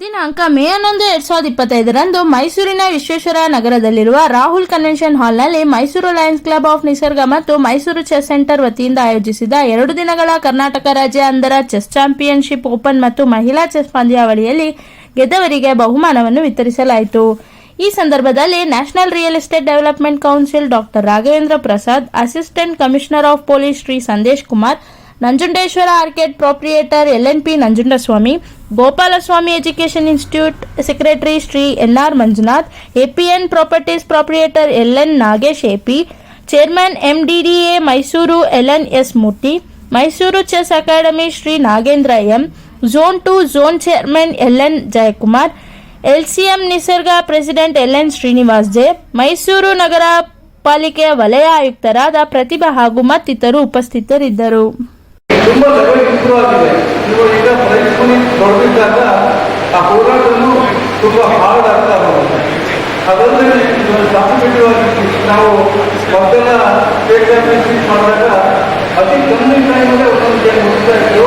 ದಿನಾಂಕ ಮೇ ಹನ್ನೊಂದು, ಎರಡ್ ಸಾವಿರದ ಇಪ್ಪತ್ತೈದರಂದು ಮೈಸೂರಿನ ವಿಶ್ವೇಶ್ವರ ನಗರದಲ್ಲಿರುವ ರಾಹುಲ್ ಕನ್ವೆನ್ಷನ್ ಹಾಲ್ನಲ್ಲಿ Mysuru lions club of Nisarga ಮತ್ತು ಮೈಸೂರು ಚೆಸ್ ಸೆಂಟರ್ ವತಿಯಿಂದ ಆಯೋಜಿಸಿದ ಎರಡು ದಿನಗಳ ಕರ್ನಾಟಕ ರಾಜ್ಯ ಅಂಧರ ಚೆಸ್ ಚಾಂಪಿಯನ್ಶಿಪ್ ಓಪನ್ ಮತ್ತು ಮಹಿಳಾ ಚೆಸ್ ಪಂದ್ಯಾವಳಿಯಲ್ಲಿ ಗೆದ್ದವರಿಗೆ ಬಹುಮಾನವನ್ನು ವಿತರಿಸಲಾಯಿತು. ಈ ಸಂದರ್ಭದಲ್ಲಿ national real estate development council doctor Raghavendra Prasad, assistant commissioner of police Shri Sandesh Kumar Nanjundeshwara arcade proprietor L N P Nanjundaswamy, Gopalaswamy education institute secretary Shri N R Manjunath APN properties proprietor LN Nagesh AP chairman M D D A Mysuru L N S Murthy, Mysuru chess academy Shri Nagendra M, zone two zone chairman L N Jayakumar LCM Nisarga president L N Srinivas J, Mysuru ನಗರ ಪಾಲಿಕೆಯ ವಲಯ ಆಯುಕ್ತರಾದ ಪ್ರತಿಭಾ ಹಾಗೂ ಮತ್ತಿತರು ಉಪಸ್ಥಿತರಿದ್ದರು. ತುಂಬ level improve ಆಗಿದೆ ನೀವು ಈಗ ಪ್ರೈಸ್ ಮನಿ ದೊಡ್ಡದಿದ್ದಾಗ ಆ ಹೋರಾಟವನ್ನು ತುಂಬ ಹಾರ್ಡ್ ಆಗ್ತಾ ಹೋಗುತ್ತೆ ಅದಲ್ಲದೆ ಕಾಂಪಿಟೇಟಿವ್ ಆಗಿ ನಾವು ಮೊದಲ ಸ್ಟೇಟ್ ಚಾಂಪಿಯನ್ಶಿಪ್ ಮಾಡಿದಾಗ ಅತಿ ಕಮ್ಮಿ ಟೈಮಲ್ಲೇ ಒಂದೊಂದು ಗೇಮ್ ಮುಗಿಸ್ತಾ ಇತ್ತು.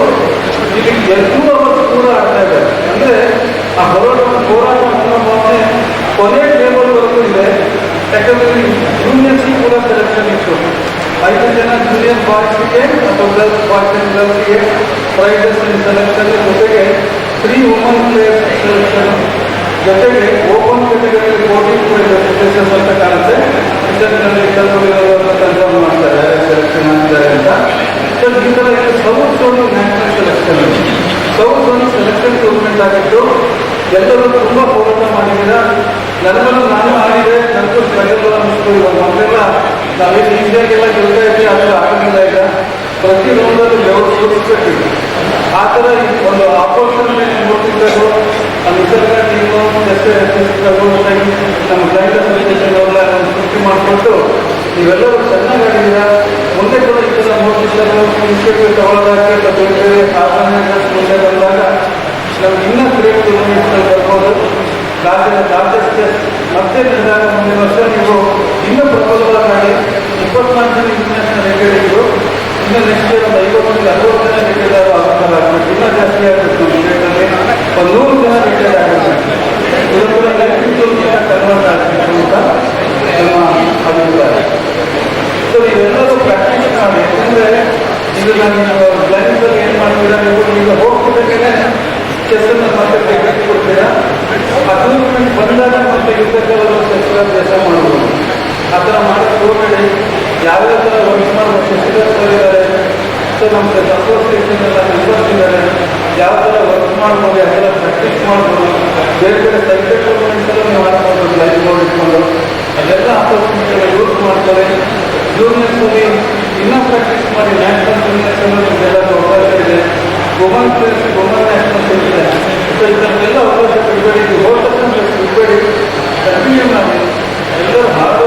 ಈಗ ಎಲ್ಲೂ ಅವರ್ಸ್ ಕೂಡ ಆಗ್ತಾ ಇದೆ. ಅಂದರೆ ಆ ಹೋರಾಟ ಹೋರಾಟ ಮನೋಭಾವನೆ ಕೊನೆ ಟೇಬಲ್ವರೆಗೂ ಇದೆ. ಯಾಕಂದರೆ ಜೂನಿಯರ್ಸ್ಗೆ ಕೂಡ ಸೆಲೆಕ್ಷನ್ ಇತ್ತು. ಐದು ಜನ ಜೂನಿಯರ್ ಬಾಯ್ಸ್ಗೆ ಮತ್ತು ಗರ್ಲ್ಸ್ ಬಾಯ್ಸ್ ಅಂಡ್ ಗರ್ಲ್ಸ್ಗೆ ಪ್ರೈಸಸ್ ಸೆಲೆಕ್ಷನ್ ಜೊತೆಗೆ ತ್ರೀ ವುಮನ್ ಪ್ಲೇಯರ್ಸ್ ಸೆಲೆಕ್ಷನ್ ಜೊತೆಗೆ ಓಪನ್ ಕ್ಯಾಟಗರಿಯಲ್ಲಿ ಫೋರ್ಟೀನ್ ಸೆಲೆಕ್ಷನ್ ಅಂತ ಕಾಣುತ್ತೆ. ಇಂಟರ್ನಲ್ಲಿ ಕೆಲವರು ಕನ್ಫರ್ಮ್ ಮಾಡ್ತಾರೆ. ಸೆಲೆಕ್ಷನ್ ಆಗ್ತಾರೆ ಅಂತ. ಸೊ ಈ ಥರ ಇದು south zone national selection south zone selection tournament ಆಗಿತ್ತು ಎಲ್ಲರೂ ತುಂಬ ಹೋರಾಟ ಮಾಡಿದ್ದೀರಾ? ನನ್ನ ನಾನು ಆಡಿದೆ ನನಗೂ ಸ್ಟ್ರಗಲ್ ಅನ್ನಿಸ್ತು ಇವಾಗ ಮೊದಲೆಲ್ಲ ನಾವೇನು ಈಸಿಯಾಗೆಲ್ಲ ಗೆಲ್ತಾ ಇದ್ವಿ ಅದೆಲ್ಲ ಆಗಲಿಲ್ಲ ಈಗ ಪ್ರತಿ ರೌಂಡಲ್ಲೂ ಲೆವೆಲ್ ತೋರಿಸ್ಬೇಕಿತ್ತು ಆ ಥರ ಈ ಒಂದು ಆಪರ್ಚುನಿಟಿ ನೋಡ್ತಿದ್ದರು ಆ ನಿಸರ್ಗ ಟೀಮು ನಮ್ಮ ನಮ್ಮ ಅಸೋಸಿಯೇಷನ್ ಅವರೆಲ್ಲ ಸೃಷ್ಟಿ ಮಾಡಿಕೊಟ್ಟು ನೀವೆಲ್ಲರೂ ಚೆನ್ನಾಗಿ ಆಡಿದ್ದೀರಾ ಮುಂದೆ ಕೂಡ ನೋಡ್ತಿದ್ದರು ಇನ್ಸ್ಟಿಟ್ಯೂಟ್ ತಗೊಳ್ಳೋದಾಗಿ ಅಥವಾ ಬೇರೆ ಬೇರೆ ಮುಂದೆ ಬಂದಾಗ ನಾವು ಇನ್ನೂ ಗ್ರೇಟ್ ಟೂರ್ನಮೆಂಟ್ಸ್ನಲ್ಲಿ ಬರ್ಬೋದು ರಾಜ್ಯದ ಲಾರ್ಜೆಸ್ಟ್ ಮತ್ತೆ ನಿರ್ಧಾರ ಮುಂದಿನ ವರ್ಷ ನೀವು ಇನ್ನೂ ಪ್ರಬಲವಾಗಿ ಇಪ್ಪತ್ನಾಲ್ಕನೇ ಇಂಟರ್ನ್ಯಾಷನಲ್ ಇದ್ರು ಇನ್ನು ಇಯರ್ ಒಂದು ಐವತ್ತೊಂದು ಅರವತ್ತು ಜನ ಆಗಲ್ಲ ಆಗಬೇಕು ಜಾಸ್ತಿ ಆಗಬೇಕು ಒಂದು ನೂರು ಜನ ರೇಟೆಡ್ ಆಗಬೇಕು ಇದು ಕೂಡ ಎಲೆಕ್ಟ್ರಿಕ್ ಟೂರ್ನಿಂದ ಕನ್ವರ್ಟ್ ಆಗಬೇಕು ಅಂತ ಸೊ ನೀವೆಲ್ಲರೂ ಪ್ರಾಕ್ಟೀಸ್ ಮಾಡಿ. ಯಾಕಂದರೆ ಇದು ಏನು ಮಾಡ್ತೀರಾ? ನೀವು ಈಗ ಹೋಗ್ತಿದ್ದಕ್ಕೆ ಚೆಸ್ಸನ್ನು ಟೂರ್ನಮೆಂಟ್ ಬಂದಾಗ ಮತ್ತೆ ಯುದ್ಧಕ್ಕೆಲ್ಲ ಚೆಸ್ ಅಭ್ಯಾಸ ಮಾಡ್ಬೋದು. ಆ ಥರ ಮಾಡೋಕ್ಕೆ ಹೋಗಬೇಡಿ ಯಾವ್ಯಾವ ಥರ ಚೆಸ್ಸಿಗರ್ಸ್ ಇದ್ದಾರೆ ಸೊ ನಮ್ಮ ಅಸೋಸಿಯೇಷನ್ ಎಲ್ಲ ಯಾವ ಥರ ವರ್ಕ್ ಮಾಡ್ಬೋದು ಅದೆಲ್ಲ ಥರ ಪ್ರಾಕ್ಟೀಸ್ ಮಾಡ್ಬೋದು, ಬೇರೆ ಬೇರೆ ಎಲ್ಲ ನೀವು ಆಡ್ಬೋದು ಲೈವ್ ನೋಡಿಕೊಂಡು. ಅದೆಲ್ಲ ಆಪರ್ಚುನಿಟಿ ಎಲ್ಲ ಯೂಸ್ ಮಾಡ್ತಾರೆ. ಜೂನಿಯರ್ಸಲ್ಲಿ ಇನ್ನೂ ಪ್ರಾಕ್ಟೀಸ್ ಮಾಡಿ ನ್ಯಾಷನಲ್ ಜೂನಿಯರ್ಸಲ್ಲೂ ನಿಮಗೆಲ್ಲ ಅವಕಾಶ ಇದೆ. ವುಮನ್ ಪ್ಲೇಸ್ ವುಮನ್ ನ್ಯಾಷನಲ್ ಇದೆ. ಸೊ ಇದನ್ನೆಲ್ಲ ಅವಕಾಶ ಬಿಡಬೇಡಿ ಇದು ಹೋಟೆಲ್ ಬಿಡಬೇಡಿ ಕಂಟಿನ್ಯೂ ಮಾಡಿ. ಎಲ್ಲರೂ ಹಾರ್ಡ್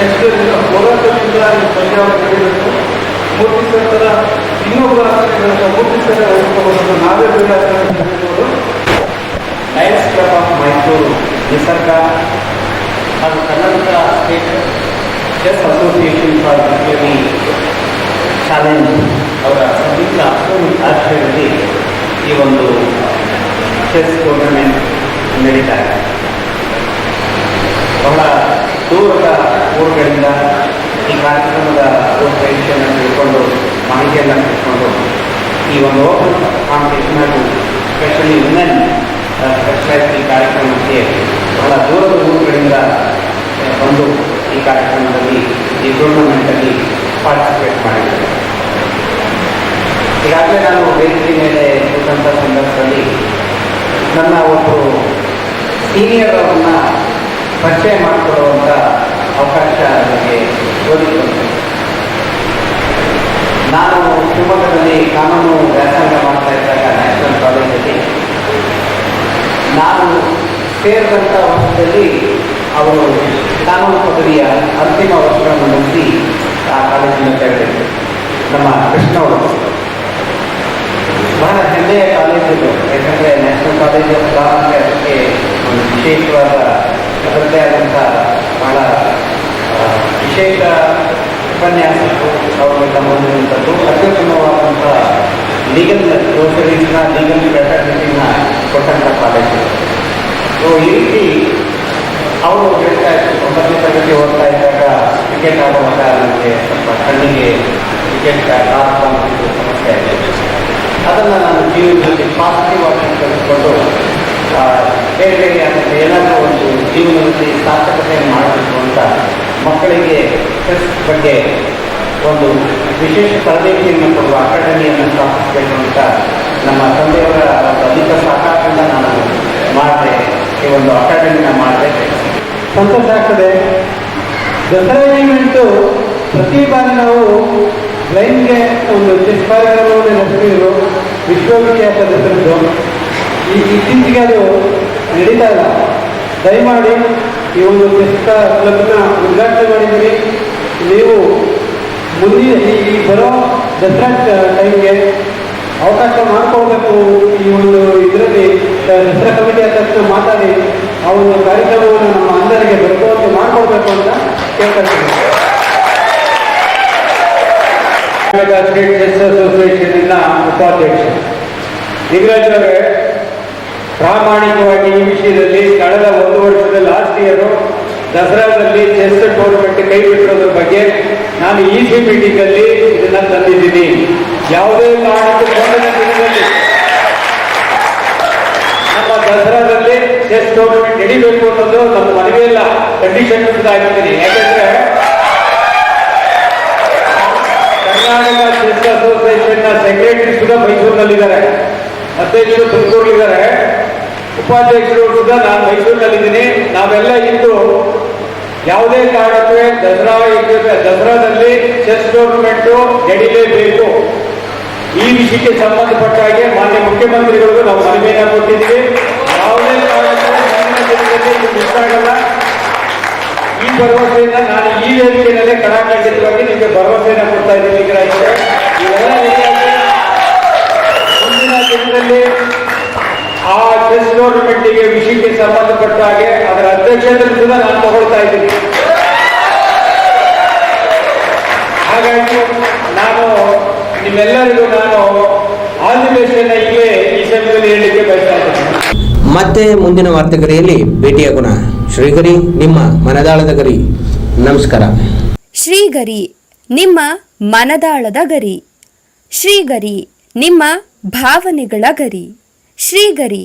ನೆಕ್ಸ್ಟ್ ಹೋರಾಟದಿಂದ ಈ ಪಂದ್ಯಾವಳಿ ಬೆಳಿಬೇಕು ಮೂರ್ತಿ ಸರ್ ಥರ ಇನ್ನೊಬ್ಬ ಆಸಕ್ತಿಗಳನ್ನ ಮೂರ್ತಿ ಸರ್ ನಾವೇ ಬೇರೆ lions club of Mysuru Nisarga ಹಾಗೂ Karnataka state chess association for degree challenge ಅವರ ಸಂಯುಕ್ತ ಆಶ್ರಯದಲ್ಲಿ ಈ ಒಂದು ಚೆಸ್ ಟೂರ್ನಮೆಂಟ್ ನಡೀತಾ ಇದೆ ಬಹಳ ದೂರದ ಊರುಗಳಿಂದ ಈ ಕಾರ್ಯಕ್ರಮದ ರೂಪರೇಷೆಯನ್ನು ತಿಳ್ಕೊಂಡು, ಮಾಹಿತಿಯನ್ನು ತಿಳ್ಕೊಂಡು, ಈ ಒಂದು open competition specially women specialise ಈ ಕಾರ್ಯಕ್ರಮಕ್ಕೆ ಬಹಳ ದೂರದ ಊರುಗಳಿಂದ ಬಂದು ಈ ಕಾರ್ಯಕ್ರಮದಲ್ಲಿ, ಈ ಟೂರ್ನಮೆಂಟಲ್ಲಿ ಪಾರ್ಟಿಸಿಪೇಟ್ ಮಾಡಿದ್ದಾರೆ. ಈಗಾಗಲೇ ನಾನು ವೇದಿಕೆ ಮೇಲೆ ಕೂತಂಥ ಸಂದರ್ಭದಲ್ಲಿ ನನ್ನ ಒಂದು ಸೀನಿಯರ್ ಅವರನ್ನ ಪರಿಚಯ ಮಾಡಿಕೊಡುವಂಥ ಅವಕಾಶ ನನಗೆ ಒದಗಿತು ನಾನು ಶಿವಮೊಗ್ಗದಲ್ಲಿ ಕಾನೂನು ವ್ಯಾಸಂಗ ಮಾಡ್ತಾ ಇದ್ದಾಗ ನ್ಯಾಷನಲ್ ಕಾಲೇಜಲ್ಲಿ ನಾನು ಸೇರಿದಂಥ ವರ್ಷದಲ್ಲಿ ಅವರು ಕಾನೂನು ಪದವಿಯ ಅಂತಿಮ ವರ್ಷಗಳನ್ನು ಮುಗಿಸಿ ಆ ಕಾಲೇಜಿನ ನಮ್ಮ ಕೃಷ್ಣ ಅವರು. ಬಹಳ ಹೆಮ್ಮೆಯ ಕಾಲೇಜ್ ಯಾಕಂದರೆ ಕಾಲೇಜು ಪ್ರಾರಂಭ ಅದಕ್ಕೆ ಒಂದು ವಿಶೇಷವಾದ ಅದರದ್ದೇ ಆದಂಥ ಬಹಳ ವಿಶೇಷ ಉಪನ್ಯಾಸಗಳು ಅವುಗಳನ್ನ ಹೊಂದಿರುವಂಥದ್ದು ಅತ್ಯುತ್ತಮವಾದಂಥ ಲೀಗಲ್ ಗ್ರೋಸರೀಸ್ನ ಲೀಗಲ್ ಫ್ಯಾಕಲ್ಟಿನ ಕೊಟ್ಟಂಥ ಕಾಲೇಜು ಸೊ ಈ ರೀತಿ ಅವರು ಹೇಳ್ತಾ ಇದ್ರು ಒಂಬತ್ತನೇ ತರಗತಿ ಓದ್ತಾ ಇದ್ದಾಗ ಕ್ರಿಕೆಟ್ ಆಡುವಾಗ ನನಗೆ ಸ್ವಲ್ಪ ಕಣ್ಣಿಗೆ ಕ್ರಿಕೆಟ್ ಆಡುವಂಥದ್ದು ಸಮಸ್ಯೆ ಆಗಿದೆ ಅದನ್ನು ನಾನು ಜೀವನದಲ್ಲಿ ಪಾಸಿಟಿವ್ ಆಗಿ ಆ, ಬೇರೆ ಬೇರೆ ಅಂದರೆ ಏನಾದರೂ ಒಂದು ಜೀವನದಲ್ಲಿ ಸಾರ್ಥಕತೆ ಮಾಡಬೇಕು ಅಂತ ಮಕ್ಕಳಿಗೆ ಚೆಸ್ ಬಗ್ಗೆ ಒಂದು ವಿಶೇಷ ತರಬೇತಿಯನ್ನು ಕೊಡುವ ಅಕಾಡೆಮಿಯನ್ನು ಸ್ಥಾಪಿಸಬೇಕು ಅಂತ ನಮ್ಮ ತಂದೆಯವರ ಅಧಿಕ ಸಹಕಾರದಿಂದ ನಾನು ಮಾಡಿದೆ. ಈ ಒಂದು ಅಕಾಡೆಮಿನ ಮಾಡಿದೆ ಸಂತೋಷ ಆಗ್ತದೆ ದಸರಾ ಈವೆಂಟು ಪ್ರತಿ ಬಾರಿ ನಾವು ಲೈನ್ಗೆ ಒಂದು ಚೆಸ್ ಕಾರ್ಯಕ್ರಮವನ್ನು ನಡೆಸಿದ್ರು ವಿಶ್ವವಿಖ್ಯಾತ ದಸರದ್ದು ಈ ಇತ್ತೀಚೆಗೆ ಅದು ನಡೀತಾ ಇಲ್ಲ. ದಯಮಾಡಿ ಈ ಒಂದು ಚೆಸ್ ಕ್ಲಬ್ನ ಉದ್ಘಾಟನೆ ಮಾಡಿದ್ದೀರಿ. ನೀವು ಮುಂದಿನ ಈ ಬರೋ ದಸರಾ ಟೈಮ್ಗೆ ಅವಕಾಶ ಮಾಡಿಕೊಡ್ಬೇಕು ಈ ಒಂದು ಇದರಲ್ಲಿ ದಸರಾ ಕಮಿಟಿ ತಕ್ಷಣ ಮಾತಾಡಿ ಆ ಒಂದು ಕಾರ್ಯಕ್ರಮವನ್ನು ನಮ್ಮ ಅಂದರಿಗೆ ಬರುವಂತೆ ಮಾಡಿಕೊಡ್ಬೇಕು ಅಂತ ಕೇಳ್ಕೊಳ್ತೀನಿ ಕರ್ನಾಟಕ ಸ್ಟೇಟ್ ಚೆಸ್ ಅಸೋಸಿಯೇಷನ್ನ ಉಪಾಧ್ಯಕ್ಷ. ಲಿಂಗರಾಜ್ ಅವರೇ ಪ್ರಾಮಾಣಿಕವಾಗಿ ಈ ವಿಷಯದಲ್ಲಿ ಕಳೆದ ಒಂದು ವರ್ಷದ ಲಾಸ್ಟ್ ಇಯರು ದಸರಾದಲ್ಲಿ ಚೆಸ್ ಟೂರ್ನಮೆಂಟ್ ಕೈ ಬಿಟ್ಟಿರೋದ್ರ ಬಗ್ಗೆ ನಾನು ಇ ಸಿ ಮೀಟಿಂಗಲ್ಲಿ ಇದನ್ನ ತಂದಿದ್ದೀನಿ. ಯಾವುದೇ ಕಾರಣಕ್ಕೂ ನಮ್ಮ ದಸರಾದಲ್ಲಿ ಚೆಸ್ ಟೂರ್ನಮೆಂಟ್ ನಡಿಬೇಕು ಅನ್ನೋದು ನಮ್ಮ ಮನವಿಯಲ್ಲ ಕಂಡೀಷನ್ ಆಗಿದ್ದೀನಿ ಯಾಕಂದ್ರೆ ಕರ್ನಾಟಕ ಚೆಸ್ ಅಸೋಸಿಯೇಷನ್ನ ಸೆಕ್ರೆಟರಿ ಸುಧಾ ಮೈಸೂರಿನಲ್ಲಿದ್ದಾರೆ. ಅಧ್ಯಕ್ಷರು ತುಮಕೂರಿದ್ದಾರೆ ಉಪಾಧ್ಯಕ್ಷರು ಕೂಡ ನಾನು ಮೈಸೂರಿನಲ್ಲಿದ್ದೀನಿ. ನಾವೆಲ್ಲ ಇದ್ದು ಯಾವುದೇ ಕಾರಣಕ್ಕೆ ದಸರಾ ಇದ್ದರೆ ದಸರಾದಲ್ಲಿ ಚೆಸ್ ಟೂರ್ನಮೆಂಟ್ ನಡೀಲೇಬೇಕು. ಈ ವಿಷಯಕ್ಕೆ ಸಂಬಂಧಪಟ್ಟ ಹಾಗೆ ಮಾನ್ಯ ಮುಖ್ಯಮಂತ್ರಿಗಳಿಗೂ ನಾವು ಮನವಿಯನ್ನು ಕೊಟ್ಟಿದ್ದೀವಿ. ಯಾವುದೇ ಕಾರಣಕ್ಕೂ ಈ ಭರವಸೆಯಿಂದ ನಾನು ಈ ವೇದಿಕೆಯಲ್ಲೇ ಕಡಾಖಂಡಿತವಾಗಿ ನಿಮಗೆ ಭರವಸೆಯನ್ನು ಕೊಡ್ತಾ ಇದ್ದೀನಿ. ಮುಂದಿನ ದಿನದಲ್ಲಿ ಚೆಸ್ಗೆ ವಿಷಯಕ್ಕೆ ಸಂಬಂಧಪಟ್ಟ ಹಾಗೆ ಅದರ ಅಧ್ಯಕ್ಷತೆ ಕೂಡ ನಾನು ತಗೊಳ್ತಾ ಇದ್ದೀನಿ. ಹಾಗಾಗಿ ನಾನು ನಿಮ್ಮೆಲ್ಲರಿಗೂ ನಾನು ಆಲ್ ದಿ ಬೆಸ್ಟ್ ಅನ್ನ ಇಲ್ಲೇ ಈ ಸಮಯದಲ್ಲಿ ಹೇಳಲಿಕ್ಕೆ ಬಯಸ್ತಾ ಇದ್ದೀನಿ. ಮತ್ತೆ ಮುಂದಿನ ವಾರ್ತೆಗರಿಯಲ್ಲಿ ಭೇಟಿಯಾಗೋಣ ಶ್ರೀಗರಿ ನಿಮ್ಮ ಮನದಾಳದ ಗರಿ. ನಮಸ್ಕಾರ. ಶ್ರೀಗರಿ ನಿಮ್ಮ ಮನದಾಳದ ಗರಿ. ಶ್ರೀಗರಿ ನಿಮ್ಮ ಭಾವನೆಗಳ ಗರಿ. ಶ್ರೀಗರಿ